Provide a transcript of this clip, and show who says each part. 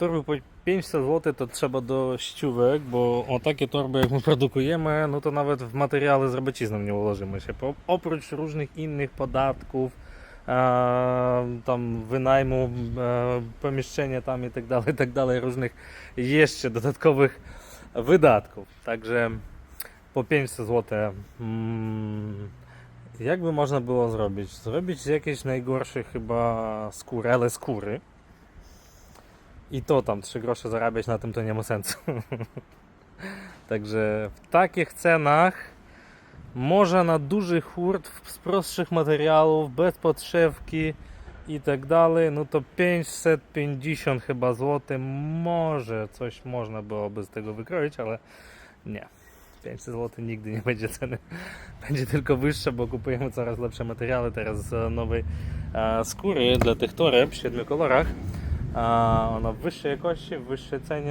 Speaker 1: Торби по 50 злотих, то треба до 6 век, бо отакі торби, як ми продукуємо, ну то навіть в матеріали з рабочизном не вложимося. Опроч різних інших податків, е, там винайму е, поміщення там і так далі, і так далі, різних є ще додаткових видатків. Також по 50 злотих. Як би можна було зробити? Зробити з якихось хіба скури, але скури. I to tam 3 grosze zarabiać na tym to nie ma sensu. Także w takich cenach może na duży hurt z prostszych materiałów, bez podszewki i tak dalej, no to 550 chyba zł, może coś można byłoby z tego wykroić, ale nie. 500 zł nigdy nie będzie ceny. Będzie tylko wyższa, bo kupujemy coraz lepsze materiały teraz z nowej e, skóry dla tych toreb w siedmiu kolorach. A ona w wyższej jakości, w wyższej cenie